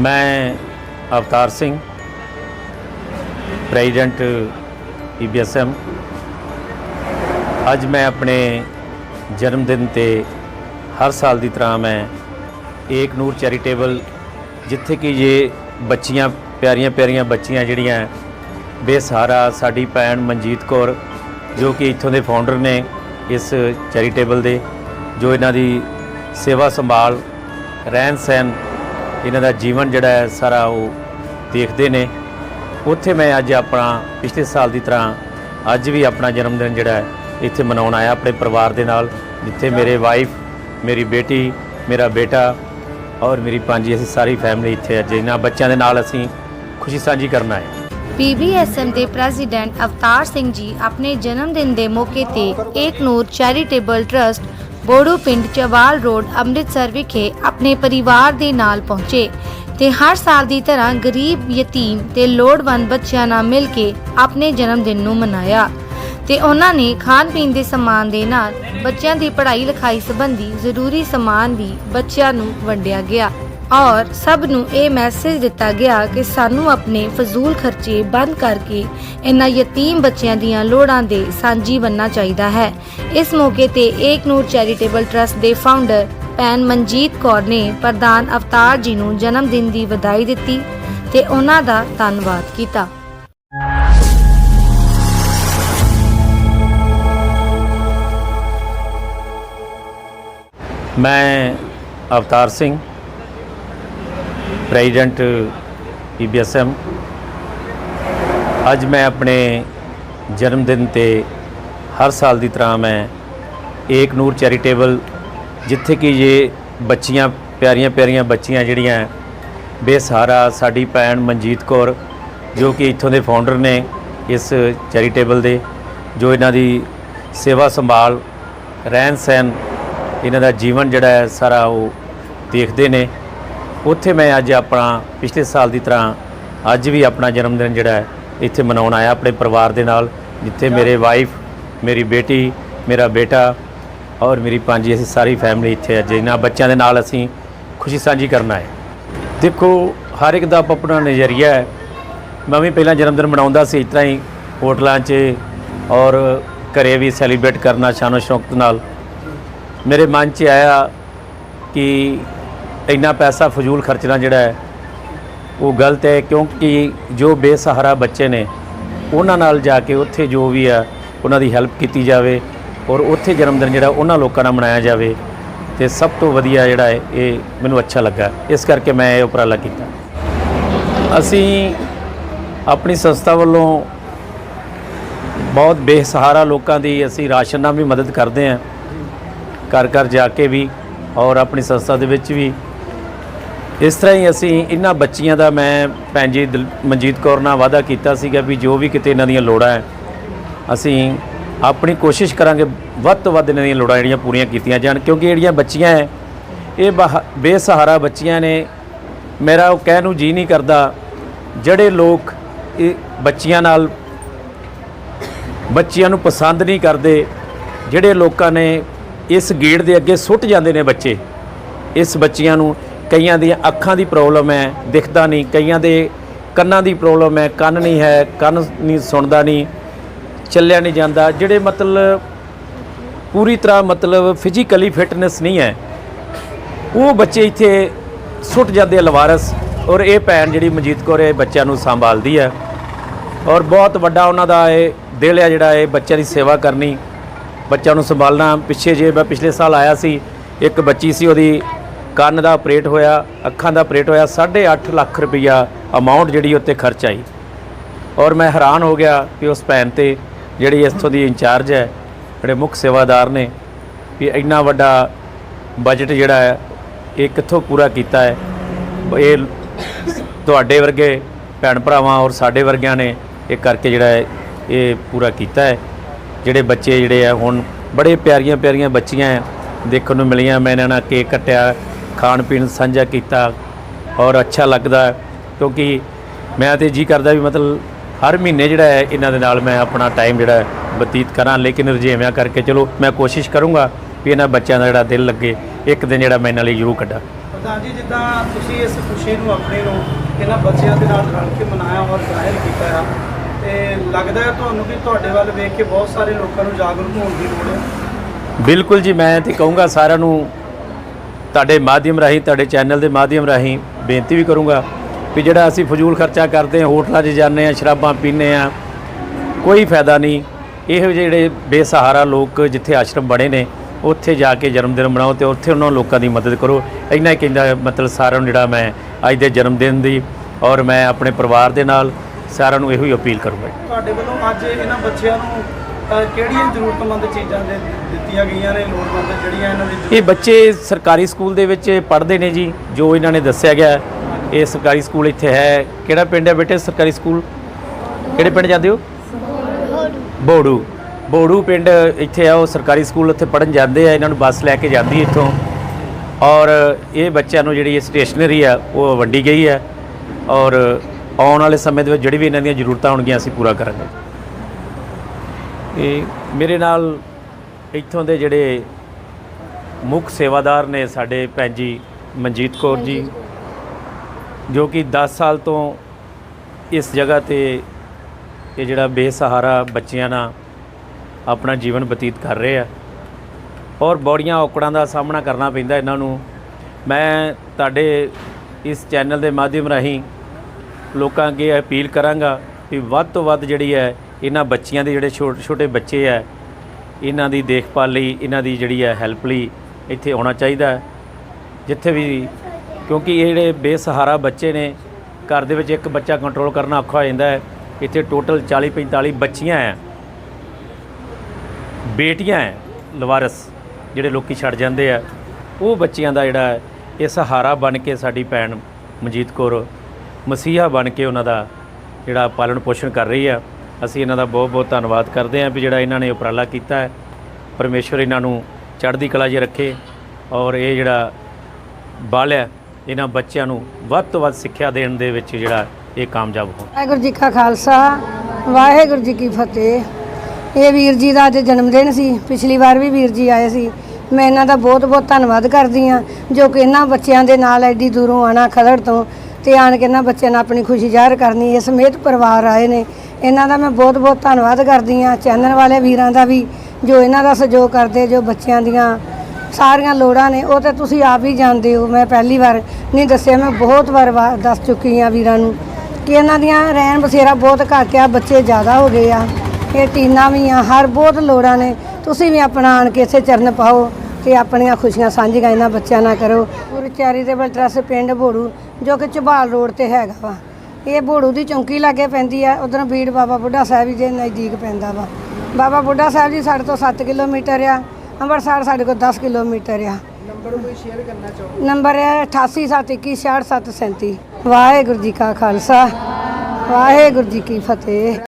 ਮੈਂ ਅਵਤਾਰ ਸਿੰਘ, ਪ੍ਰੈਜ਼ੀਡੈਂਟ ਈਬੀਐਸਐਮ ਅੱਜ ਮੈਂ ਆਪਣੇ ਜਨਮ ਦਿਨ ਤੇ ਹਰ ਸਾਲ ਦੀ ਤਰ੍ਹਾਂ ਮੈਂ ਏਕ ਨੂਰ ਚੈਰੀਟੇਬਲ, ਜਿੱਥੇ ਕਿ ਇਹ ਬੱਚੀਆਂ, ਪਿਆਰੀਆਂ ਪਿਆਰੀਆਂ ਬੱਚੀਆਂ ਜਿਹੜੀਆਂ, ਬੇਸਹਾਰਾ ਸਾਡੀ ਭੈਣ ਮਨਜੀਤ ਕੌਰ, ਜੋ ਕਿ ਇੱਥੋਂ ਦੇ ਫਾਊਂਡਰ ਨੇ ਇਸ ਚੈਰੀਟੇਬਲ ਦੇ, ਜੋ ਇਹਨਾਂ ਦੀ ਸੇਵਾ ਸੰਭਾਲ, ਰਹਿਣ ਸਹਿਣ ਇਹਨਾਂ ਦਾ ਜੀਵਨ ਜਿਹੜਾ ਹੈ ਸਾਰਾ ਉਹ ਦੇਖਦੇ ਨੇ। ਉੱਥੇ ਮੈਂ ਅੱਜ ਆਪਣਾ ਪਿਛਲੇ ਸਾਲ ਦੀ ਤਰ੍ਹਾਂ ਅੱਜ ਵੀ ਆਪਣਾ ਜਨਮ ਦਿਨ ਜਿਹੜਾ ਹੈ ਇੱਥੇ ਮਨਾਉਣ ਆਇਆ ਆਪਣੇ ਪਰਿਵਾਰ ਦੇ ਨਾਲ, ਜਿੱਥੇ ਮੇਰੇ ਵਾਈਫ ਮੇਰੀ ਬੇਟੀ, ਮੇਰਾ ਬੇਟਾ ਔਰ ਮੇਰੀ ਪੰਜ ਅਸੀਂ ਸਾਰੀ ਫੈਮਿਲੀ ਇੱਥੇ ਅੱਜ ਇਹਨਾਂ ਬੱਚਿਆਂ ਦੇ ਨਾਲ ਅਸੀਂ ਖੁਸ਼ੀ ਸਾਂਝੀ ਕਰਨ ਆਏ ਪੀਬੀਐਸਐਮ ਦੇ ਪ੍ਰੈਜ਼ੀਡੈਂਟ ਅਵਤਾਰ ਸਿੰਘ ਜੀ ਆਪਣੇ ਜਨਮ ਦਿਨ ਦੇ ਮੌਕੇ ਤੇ ਏਕ ਨੂਰ ਚੈਰੀਟੇਬਲ ਟਰਸਟ ਬੋੜੂ ਪਿੰਡ ਚਵਾਲ ਰੋਡ, ਅੰਮ੍ਰਿਤਸਰ ਵਿਖੇ ਆਪਣੇ ਪਰਿਵਾਰ ਦੇ ਨਾਲ ਪਹੁੰਚੇ ਤੇ ਹਰ ਸਾਲ ਦੀ ਤਰ੍ਹਾਂ ਗਰੀਬ ਯਤੀਮ ਤੇ ਲੋੜਵੰਦ ਬੱਚਿਆਂ ਨਾਲ ਮਿਲ ਕੇ ਆਪਣੇ ਜਨਮ ਦਿਨ ਨੂੰ ਮਨਾਇਆ ਤੇ ਉਹਨਾਂ ਨੇ ਖਾਣ ਪੀਣ ਦੇ ਸਮਾਨ ਦੇ ਨਾਲ ਬੱਚਿਆਂ ਦੀ ਪੜ੍ਹਾਈ ਲਿਖਾਈ ਸੰਬੰਧੀ ਜ਼ਰੂਰੀ ਸਮਾਨ ਵੀ ਬੱਚਿਆਂ ਨੂੰ ਵੰਡਿਆ ਗਿਆ। ਔਰ ਸਭ ਨੂੰ ਇਹ ਮੈਸੇਜ ਦਿੱਤਾ ਗਿਆ ਕਿ ਸਾਨੂੰ ਆਪਣੇ ਫਜ਼ੂਲ ਖਰਚੇ ਬੰਦ ਕਰਕੇ ਇਹਨਾਂ ਯਤੀਮ ਬੱਚਿਆਂ ਦੀਆਂ ਲੋੜਾਂ ਦੇ ਸਾਂਝੀ ਬਣਨਾ ਚਾਹੀਦਾ ਹੈ। ਇਸ ਮੌਕੇ ਤੇ ਏਕ ਨੂਰ ਚੈਰੀਟੇਬਲ ਟਰਸਟ ਦੇ ਫਾਊਂਡਰ ਭੈਣ ਮਨਜੀਤ ਕੌਰ ਨੇ ਪ੍ਰਧਾਨ ਅਵਤਾਰ ਜੀ ਨੂੰ ਜਨਮ ਦਿਨ ਦੀ ਵਧਾਈ ਦਿੱਤੀ ਤੇ ਉਹਨਾਂ ਦਾ ਧੰਨਵਾਦ ਕੀਤਾ। ਮੈਂ ਅਵਤਾਰ ਸਿੰਘ ਪ੍ਰੈਜ਼ੀਡੈਂਟ ਈਬੀਐਸਐਮ ਅੱਜ ਮੈਂ ਆਪਣੇ ਜਨਮ ਦਿਨ ਤੇ ਹਰ ਸਾਲ ਦੀ ਤਰ੍ਹਾਂ ਮੈਂ ਏਕ ਨੂਰ ਚੈਰੀਟੇਬਲ, ਜਿੱਥੇ ਕਿ ਇਹ ਬੱਚੀਆਂ, ਪਿਆਰੀਆਂ ਪਿਆਰੀਆਂ ਬੱਚੀਆਂ ਜਿਹੜੀਆਂ, ਬੇਸਹਾਰਾ ਸਾਡੀ ਭੈਣ ਮਨਜੀਤ ਕੌਰ, ਜੋ ਕਿ ਇੱਥੋਂ ਦੇ ਫਾਊਂਡਰ ਨੇ ਇਸ ਚੈਰੀਟੇਬਲ ਦੇ, ਜੋ ਇਹਨਾਂ ਦੀ ਸੇਵਾ ਸੰਭਾਲ, ਰਹਿਣ ਸਹਿਣ, ਇਹਨਾਂ ਦਾ ਜੀਵਨ ਜਿਹੜਾ ਹੈ ਸਾਰਾ ਉਹ ਦੇਖਦੇ ਨੇ। ਉੱਥੇ ਮੈਂ ਅੱਜ ਆਪਣਾ ਪਿਛਲੇ ਸਾਲ ਦੀ ਤਰ੍ਹਾਂ ਅੱਜ ਵੀ ਆਪਣਾ ਜਨਮ ਦਿਨ ਜਿਹੜਾ ਹੈ ਇੱਥੇ ਮਨਾਉਣ ਆਇਆ ਆਪਣੇ ਪਰਿਵਾਰ ਦੇ ਨਾਲ ਜਿੱਥੇ ਮੇਰੇ ਵਾਈਫ ਮੇਰੀ ਬੇਟੀ ਮੇਰਾ ਬੇਟਾ ਔਰ ਮੇਰੀ ਪੰਜ ਅਸੀਂ ਸਾਰੀ ਫੈਮਿਲੀ ਇੱਥੇ ਅੱਜ ਇਹਨਾਂ ਬੱਚਿਆਂ ਦੇ ਨਾਲ ਅਸੀਂ ਖੁਸ਼ੀ ਸਾਂਝੀ ਕਰਨ ਆਏ। ਦੇਖੋ ਹਰ ਇੱਕ ਦਾ ਆਪਣਾ ਨਜ਼ਰੀਆ ਹੈ। ਮੈਂ ਵੀ ਪਹਿਲਾਂ ਜਨਮ ਦਿਨ ਮਨਾਉਂਦਾ ਸੀ ਤਰ੍ਹਾਂ ਹੀ ਹੋਟਲਾਂ 'ਚ ਔਰ ਘਰੇ ਵੀ ਸੈਲੀਬ੍ਰੇਟ ਕਰਨਾ ਸ਼ਾਨੋ ਸ਼ੌਕਤ ਨਾਲ। ਮੇਰੇ ਮਨ 'ਚ ਆਇਆ ਕਿ ਇੰਨਾ ਪੈਸਾ ਫਜ਼ੂਲ ਖਰਚਣਾ ਜਿਹੜਾ ਹੈ, ਉਹ ਗਲਤ ਹੈ ਕਿਉਂਕਿ ਜੋ ਬੇਸਹਾਰਾ ਬੱਚੇ ਨੇ, ਉਹਨਾਂ ਨਾਲ ਜਾ ਕੇ ਉੱਥੇ ਜੋ ਵੀ ਆ ਉਹਨਾਂ ਦੀ ਹੈਲਪ ਕੀਤੀ ਜਾਵੇ ਔਰ ਉੱਥੇ ਜਨਮ ਦਿਨ ਜਿਹੜਾ ਉਹਨਾਂ ਲੋਕਾਂ ਨਾਲ ਮਨਾਇਆ ਜਾਵੇ ਤੇ ਸਭ ਤੋਂ ਵਧੀਆ ਜਿਹੜਾ ਹੈ, ਇਹ ਮੈਨੂੰ ਅੱਛਾ ਲੱਗਾ। ਇਸ ਕਰਕੇ ਮੈਂ ਇਹ ਉਪਰਾਲਾ ਕੀਤਾ। ਅਸੀਂ ਆਪਣੀ ਸੰਸਥਾ ਵੱਲੋਂ ਬਹੁਤ ਬੇਸਹਾਰਾ ਲੋਕਾਂ ਦੀ ਅਸੀਂ ਰਾਸ਼ਨ ਨਾਲ ਵੀ ਮਦਦ ਕਰਦੇ ਹਾਂ। ਘਰ ਘਰ ਜਾ ਕੇ ਵੀ ਔਰ ਆਪਣੀ ਸੰਸਥਾ ਦੇ ਵਿੱਚ ਵੀ ਇਸ ਤਰ੍ਹਾਂ ਹੀ ਅਸੀਂ ਇਹਨਾਂ ਬੱਚੀਆਂ ਦਾ ਮੈਂ ਭੈਣ ਜੀ ਦਿਲ- ਮਨਜੀਤ ਕੌਰ ਨਾਲ ਵਾਅਦਾ ਕੀਤਾ ਸੀਗਾ ਵੀ ਜੋ ਵੀ ਕਿਤੇ ਇਹਨਾਂ ਦੀਆਂ ਲੋੜਾਂ ਹੈ, ਅਸੀਂ ਆਪਣੀ ਕੋਸ਼ਿਸ਼ ਕਰਾਂਗੇ ਵੱਧ ਤੋਂ ਵੱਧ ਇਹਨਾਂ ਦੀਆਂ ਲੋੜਾਂ ਜਿਹੜੀਆਂ ਪੂਰੀਆਂ ਕੀਤੀਆਂ ਜਾਣ, ਕਿਉਂਕਿ ਜਿਹੜੀਆਂ ਬੱਚੀਆਂ ਹੈ, ਇਹ ਬਾਹ- ਬੇਸਹਾਰਾ ਬੱਚੀਆਂ ਨੇ। ਮੇਰਾ ਉਹ ਕਹਿਣ ਨੂੰ ਜੀ ਨਹੀਂ ਕਰਦਾ, ਜਿਹੜੇ ਲੋਕ ਇਹ ਬੱਚੀਆਂ ਨਾਲ ਬੱਚਿਆਂ ਨੂੰ ਪਸੰਦ ਨਹੀਂ ਕਰਦੇ, ਜਿਹੜੇ ਲੋਕਾਂ ਨੇ ਇਸ ਗੇਟ ਦੇ ਅੱਗੇ ਸੁੱਟ ਜਾਂਦੇ ਨੇ ਬੱਚੇ, ਇਸ ਬੱਚੀਆਂ ਨੂੰ ਕਈਆਂ ਦੀਆਂ ਅੱਖਾਂ ਦੀ ਪ੍ਰੋਬਲਮ ਹੈ, ਦਿਖਦਾ ਨਹੀਂ। ਕਈਆਂ ਦੇ ਕੰਨਾਂ ਦੀ ਪ੍ਰੋਬਲਮ ਹੈ, ਕੰਨ ਨਹੀਂ ਹੈ, ਕੰਨ ਨਹੀਂ ਸੁਣਦਾ ਨਹੀਂ, ਚੱਲਿਆ ਨਹੀਂ ਜਾਂਦਾ। ਜਿਹੜੇ ਮਤਲਬ ਪੂਰੀ ਤਰ੍ਹਾਂ ਮਤਲਬ ਫਿਜ਼ੀਕਲੀ ਫਿਟਨੈਸ ਨਹੀਂ ਹੈ, ਉਹ ਬੱਚੇ ਇੱਥੇ ਸੁੱਟ ਜਾਂਦੇ ਆ ਲਵਾਰਸ। ਔਰ ਇਹ ਭੈਣ ਜਿਹੜੀ ਮਨਜੀਤ ਕੌਰ ਇਹ ਬੱਚਿਆਂ ਨੂੰ ਸੰਭਾਲਦੀ ਹੈ। ਔਰ ਬਹੁਤ ਵੱਡਾ ਉਹਨਾਂ ਦਾ ਇਹ ਦਿਲ ਹੈ ਜਿਹੜਾ ਇਹ ਬੱਚਿਆਂ ਦੀ ਸੇਵਾ ਕਰਨੀ, ਬੱਚਿਆਂ ਨੂੰ ਸੰਭਾਲਣਾ। ਪਿੱਛੇ ਜੇ ਮੈਂ ਪਿਛਲੇ ਸਾਲ ਆਇਆ ਸੀ, ਇੱਕ ਬੱਚੀ ਸੀ ਉਹਦੀ ਕੰਨ ਦਾ ਆਪਰੇਟ ਹੋਇਆ ਅੱਖਾਂ ਦਾ ਆਪਰੇਟ ਹੋਇਆ 8.5 ਲੱਖ ਰੁਪਈਆ ਅਮਾਉਂਟ ਜਿਹੜੀ ਉੱਤੇ ਖਰਚ ਆਈ। ਔਰ ਮੈਂ ਹੈਰਾਨ ਹੋ ਗਿਆ ਕਿ ਉਸ ਭੈਣ ਤੇ ਜਿਹੜੀ ਇੱਥੋਂ ਦੀ ਇੰਚਾਰਜ ਹੈ ਜਿਹੜੇ ਮੁੱਖ ਸੇਵਾਦਾਰ ਨੇ ਵੀ ਇੰਨਾ ਵੱਡਾ ਬਜਟ ਜਿਹੜਾ ਹੈ ਇਹ ਕਿੱਥੋਂ ਪੂਰਾ ਕੀਤਾ ਹੈ? ਇਹ ਤੁਹਾਡੇ ਵਰਗੇ ਭੈਣ ਭਰਾਵਾਂ ਔਰ ਸਾਡੇ ਵਰਗਿਆਂ ਨੇ ਇਹ ਕਰਕੇ ਜਿਹੜਾ ਹੈ ਇਹ ਪੂਰਾ ਕੀਤਾ ਹੈ। ਜਿਹੜੇ ਬੱਚੇ ਜਿਹੜੇ ਆ ਹੁਣ ਬੜੇ ਪਿਆਰੀਆਂ ਪਿਆਰੀਆਂ ਬੱਚੀਆਂ ਹੈ, ਦੇਖਣ ਨੂੰ ਮਿਲੀਆਂ ਮੈਂ ਇਹਨਾਂ ਨਾਲ ਕੇਕ ਕੱਟਿਆ ਖਾਣ ਪੀਣ ਸਾਂਝਾ ਕੀਤਾ ਔਰ ਅੱਛਾ ਲੱਗਦਾ ਕਿਉਂਕਿ ਮੈਂ ਤੇ ਜੀ ਕਰਦਾ ਵੀ ਮਤਲਬ ਹਰ ਮਹੀਨੇ ਜਿਹੜਾ ਹੈ ਇਹਨਾਂ ਦੇ ਨਾਲ ਮੈਂ ਆਪਣਾ ਟਾਈਮ ਜਿਹੜਾ ਬਤੀਤ ਕਰਾਂ ਲੇਕਿਨ ਰੁਝੇਵਿਆਂ ਕਰਕੇ ਚਲੋ ਮੈਂ ਕੋਸ਼ਿਸ਼ ਕਰੂੰਗਾ ਵੀ ਇਹਨਾਂ ਬੱਚਿਆਂ ਦਾ ਜਿਹੜਾ ਦਿਲ ਲੱਗੇ ਇੱਕ ਦਿਨ ਜਿਹੜਾ ਮੈਂ ਇਹਨਾਂ ਲਈ ਜ਼ਰੂਰ ਕੱਢਾਂ। ਤਾਂ ਜੀ ਜਿੱਦਾਂ ਤੁਸੀਂ ਇਸ ਖੁਸ਼ੀ ਨੂੰ ਆਪਣੇ ਨੂੰ ਇਹਨਾਂ ਬੱਚਿਆਂ ਦੇ ਨਾਲ ਰਲ ਕੇ ਮਨਾਇਆ ਔਰ ਜ਼ਾਹਿਰ ਕੀਤਾ ਆ ਤੇ ਲੱਗਦਾ ਹੈ ਤੁਹਾਨੂੰ ਕਿ ਤੁਹਾਡੇ ਵੱਲ ਵੇਖ ਕੇ ਬਹੁਤ ਸਾਰੇ ਲੋਕਾਂ ਨੂੰ ਜਾਗਰੂਕ ਹੋਣ ਦੀ ਲੋੜ ਹੈ? ਬਿਲਕੁਲ ਜੀ ਮੈਂ ਤੇ ਕਹੂੰਗਾ ਸਾਰਿਆਂ ਨੂੰ ਤੁਹਾਡੇ ਮਾਧਿਅਮ ਰਾਹੀਂ, ਤੁਹਾਡੇ ਚੈਨਲ ਦੇ ਮਾਧਿਅਮ ਰਾਹੀਂ ਬੇਨਤੀ ਵੀ ਕਰੂੰਗਾ ਵੀ ਜਿਹੜਾ ਅਸੀਂ ਫਜ਼ੂਲ ਖਰਚਾ ਕਰਦੇ ਹਾਂ, ਹੋਟਲਾਂ 'ਚ ਜਾਂਦੇ ਹਾਂ, ਸ਼ਰਾਬਾਂ ਪੀਂਦੇ ਹਾਂ, ਕੋਈ ਫਾਇਦਾ ਨਹੀਂ। ਇਹੋ ਜਿਹੇ ਜਿਹੜੇ ਬੇਸਹਾਰਾ ਲੋਕ ਜਿੱਥੇ ਆਸ਼ਰਮ ਬਣੇ ਨੇ, ਉੱਥੇ ਜਾ ਕੇ ਜਨਮ ਦਿਨ ਮਨਾਓ ਤੇ ਉੱਥੇ ਉਹਨਾਂ ਲੋਕਾਂ ਦੀ ਮਦਦ ਕਰੋ। ਇੰਨਾ ਹੀ ਕਹਿੰਦਾ, ਮਤਲਬ ਸਾਰਿਆਂ ਨੂੰ ਜਿਹੜਾ ਮੈਂ ਅੱਜ ਦੇ ਜਨਮ ਦਿਨ ਦੀ ਔਰ ਮੈਂ ਆਪਣੇ ਪਰਿਵਾਰ ਦੇ ਨਾਲ ਸਾਰਿਆਂ ਨੂੰ ਇਹੋ ਹੀ ਅਪੀਲ ਕਰੂੰਗਾ। ਤੁਹਾਡੇ ਵੱਲੋਂ ਅੱਜ ਇਹਨਾਂ ਬੱਚਿਆਂ ਨੂੰ ਕਿਹੜੀਆਂ ਜ਼ਰੂਰਤਮੰਦ ਚੀਜ਼ਾਂ ਦੇ ਦਿੱਤੀਆਂ ਗਈਆਂ ਨੇ ਲੋੜਵੰਦ ਜਿਹੜੀਆਂ ਇਹਨਾਂ ਦੀ ਇਹ ਬੱਚੇ ਸਰਕਾਰੀ ਸਕੂਲ ਦੇ ਵਿੱਚ ਪੜ੍ਹਦੇ ਨੇ ਜੀ, ਜੋ ਇਹਨਾਂ ਨੇ ਦੱਸਿਆ ਗਿਆ। ਇਹ ਸਰਕਾਰੀ ਸਕੂਲ ਇੱਥੇ ਹੈ। ਕਿਹੜਾ ਪਿੰਡ ਹੈ ਬੇਟੇ ਸਰਕਾਰੀ ਸਕੂਲ? ਕਿਹੜੇ ਪਿੰਡ ਜਾਂਦੇ ਹੋ? ਬੋੜੂ। ਬੋੜੂ ਪਿੰਡ ਇੱਥੇ ਆ, ਉਹ ਸਰਕਾਰੀ ਸਕੂਲ ਉੱਥੇ ਪੜਨ ਜਾਂਦੇ ਆ, ਇਹਨਾਂ ਨੂੰ ਬੱਸ ਲੈ ਕੇ ਜਾਂਦੀ ਇੱਥੋਂ। ਔਰ ਇਹ ਬੱਚਿਆਂ ਨੂੰ ਜਿਹੜੀ ਸਟੇਸ਼ਨਰੀ ਆ, ਉਹ ਵੰਡੀ ਗਈ ਹੈ। ਔਰ ਆਉਣ ਵਾਲੇ ਸਮੇਂ ਦੇ ਵਿੱਚ ਜਿਹੜੀ ਵੀ ਇਹਨਾਂ ਦੀਆਂ ਜ਼ਰੂਰਤਾਂ ਹੋਣਗੀਆਂ, ਅਸੀਂ ਪੂਰਾ ਕਰਾਂਗੇ। ਇਹ ਮੇਰੇ ਨਾਲ ਇੱਥੋਂ ਦੇ ਜਿਹੜੇ ਮੁੱਖ ਸੇਵਾਦਾਰ ਨੇ ਸਾਡੇ ਭੈਣ ਜੀ ਮਨਜੀਤ ਕੌਰ ਜੀ ਜੋ ਕਿ 10 ਸਾਲ ਤੋਂ ਇਸ ਜਗ੍ਹਾ ਤੇ ਇਹ ਜਿਹੜਾ ਬੇਸਹਾਰਾ ਬੱਚਿਆਂ ਨਾਲ ਆਪਣਾ ਜੀਵਨ ਬਤੀਤ ਕਰ ਰਹੇ ਆ। ਔਰ ਬੜੀਆਂ ਔਕੜਾਂ ਦਾ ਸਾਹਮਣਾ ਕਰਨਾ ਪੈਂਦਾ ਇਹਨਾਂ ਨੂੰ। ਮੈਂ ਤੁਹਾਡੇ ਇਸ ਚੈਨਲ ਦੇ ਮਾਧਿਅਮ ਰਾਹੀਂ ਲੋਕਾਂ ਅੱਗੇ ਅਪੀਲ ਕਰਾਂਗਾ ਵੀ ਵੱਧ ਤੋਂ ਵੱਧ ਜਿਹੜੀ ਹੈ ਇਹਨਾਂ ਬੱਚਿਆਂ ਦੇ ਜਿਹੜੇ ਛੋਟੇ ਛੋਟੇ ਬੱਚੇ ਹੈ ਇਹਨਾਂ ਦੀ ਦੇਖਭਾਲ ਲਈ, ਇਹਨਾਂ ਦੀ ਜਿਹੜੀ ਹੈ ਹੈਲਪ ਲਈ ਇੱਥੇ ਆਉਣਾ ਚਾਹੀਦਾ ਜਿੱਥੇ ਵੀ, ਕਿਉਂਕਿ ਇਹ ਜਿਹੜੇ ਬੇਸਹਾਰਾ ਬੱਚੇ ਨੇ, ਘਰ ਦੇ ਵਿੱਚ ਇੱਕ ਬੱਚਾ ਕੰਟਰੋਲ ਕਰਨਾ ਔਖਾ ਹੋ ਜਾਂਦਾ ਹੈ। ਇੱਥੇ ਟੋਟਲ 40 45 ਬੱਚੀਆਂ ਹੈ। ਬੇਟੀਆਂ ਹੈ, ਲਵਾਰਸ, ਜਿਹੜੇ ਲੋਕੀ ਛੱਡ ਜਾਂਦੇ ਆ। ਉਹ ਬੱਚਿਆਂ ਦਾ ਜਿਹੜਾ ਇਹ ਸਹਾਰਾ ਬਣ ਕੇ ਸਾਡੀ ਭੈਣ ਮਨਜੀਤ ਕੌਰ, ਮਸੀਹਾ ਬਣ ਕੇ ਉਹਨਾਂ ਦਾ ਜਿਹੜਾ ਪਾਲਣ ਪੋਸ਼ਣ ਕਰ ਰਹੀ ਆ। ਅਸੀਂ ਇਹਨਾਂ ਦਾ ਬਹੁਤ ਬਹੁਤ ਧੰਨਵਾਦ ਕਰਦੇ ਹਾਂ ਵੀ ਜਿਹੜਾ ਇਹਨਾਂ ਨੇ ਉਪਰਾਲਾ ਕੀਤਾ ਹੈ। ਪਰਮੇਸ਼ਵਰ ਇਹਨਾਂ ਨੂੰ ਚੜ੍ਹਦੀ ਕਲਾ 'ਚ ਰੱਖੇ ਔਰ ਇਹ ਜਿਹੜਾ ਬਲ ਹੈ, ਇਹਨਾਂ ਬੱਚਿਆਂ ਨੂੰ ਵੱਧ ਤੋਂ ਵੱਧ ਸਿੱਖਿਆ ਦੇਣ ਦੇ ਵਿੱਚ ਜਿਹੜਾ ਇਹ ਕਾਮਯਾਬ ਹੋਣ। ਵਾਹਿਗੁਰੂ ਜੀ ਕਾ ਖਾਲਸਾ, ਵਾਹਿਗੁਰੂ ਜੀ ਕੀ ਫਤਿਹ। ਇਹ ਵੀਰ ਜੀ ਦਾ ਅੱਜ ਜਨਮ ਦਿਨ ਸੀ, ਪਿਛਲੀ ਵਾਰ ਵੀ ਵੀਰ ਜੀ ਆਏ ਸੀ। ਮੈਂ ਇਹਨਾਂ ਦਾ ਬਹੁਤ ਬਹੁਤ ਧੰਨਵਾਦ ਕਰਦੀ ਹਾਂ ਜੋ ਕਿ ਇਹਨਾਂ ਬੱਚਿਆਂ ਦੇ ਨਾਲ ਐਡੀ ਦੂਰੋਂ ਆਣਾ ਖਲੜ ਤੋਂ ਤੇ ਆਣ ਕੇ ਇਹਨਾਂ ਬੱਚਿਆਂ ਨਾਲ ਆਪਣੀ ਖੁਸ਼ੀ ਜ਼ਾਹਰ ਕਰਨੀ, ਇਹ ਸਮੇਤ ਪਰਿਵਾਰ ਆਏ ਨੇ। ਇਹਨਾਂ ਦਾ ਮੈਂ ਬਹੁਤ ਬਹੁਤ ਧੰਨਵਾਦ ਕਰਦੀ ਹਾਂ। ਚੈਨਲ ਵਾਲੇ ਵੀਰਾਂ ਦਾ ਵੀ, ਜੋ ਇਹਨਾਂ ਦਾ ਸਹਿਯੋਗ ਕਰਦੇ, ਜੋ ਬੱਚਿਆਂ ਦੀਆਂ ਸਾਰੀਆਂ ਲੋੜਾਂ ਨੇ, ਉਹ ਤਾਂ ਤੁਸੀਂ ਆਪ ਹੀ ਜਾਣਦੇ ਹੋ। ਮੈਂ ਪਹਿਲੀ ਵਾਰ ਨਹੀਂ ਦੱਸਿਆ, ਮੈਂ ਬਹੁਤ ਵਾਰ ਵਾ- ਦੱਸ ਚੁੱਕੀ ਹਾਂ ਵੀਰਾਂ ਨੂੰ ਕਿ ਇਹਨਾਂ ਦੀਆਂ ਰਹਿਣ ਬਸੇਰਾ ਬਹੁਤ ਘੱਟ ਆ, ਬੱਚੇ ਜ਼ਿਆਦਾ ਹੋ ਗਏ ਆ। ਇਹ ਟੀਨਾਂ ਵੀ ਆ, ਹਰ ਬਹੁਤ ਲੋੜਾਂ ਨੇ। ਤੁਸੀਂ ਵੀ ਆਪਣਾ ਆਣ ਕੇ ਇੱਥੇ ਚਰਨ ਪਾਓ। ਤੇ ਆਪਣੀਆਂ ਖੁਸ਼ੀਆਂ ਸਾਂਝੀਆਂ ਇਹਨਾਂ ਬੱਚਿਆਂ ਨਾਲ ਕਰੋ। ਗੁਰੂ ਚੈਰੀਟੇਬਲ ਟਰੱਸਟ ਪਿੰਡ ਬੋੜੂ ਜੋ ਕਿ ਝਬਾਲ ਰੋਡ ਤੇ ਹੈਗਾ ਵਾ। ਇਹ ਬੋੜੂ ਦੀ ਚੌਂਕੀ ਲਾਗੇ ਪੈਂਦੀ ਆ ਉਧਰ ਬੀੜ ਬਾਬਾ ਬੁੱਢਾ ਸਾਹਿਬ ਜੀ ਦੇ ਨਜ਼ਦੀਕ ਪੈਂਦਾ ਵਾ। ਬਾਬਾ ਬੁੱਢਾ ਸਾਹਿਬ ਜੀ ਸਾਡੇ ਤੋਂ 7 ਕਿਲੋਮੀਟਰ ਆ ਅੰਮ੍ਰਿਤਸਰ ਸਾਡੇ ਕੋਲ 10 ਕਿਲੋਮੀਟਰ ਆ। ਨੰਬਰ ਕੋਈ ਸ਼ੇਅਰ ਕਰਨਾ ਚਾਹੋ? ਨੰਬਰ ਹੈ 8871166737 ਵਾਹਿਗੁਰੂ ਜੀ ਕਾ ਖਾਲਸਾ ਵਾਹਿਗੁਰੂ ਜੀ ਕੀ ਫਤਿਹ।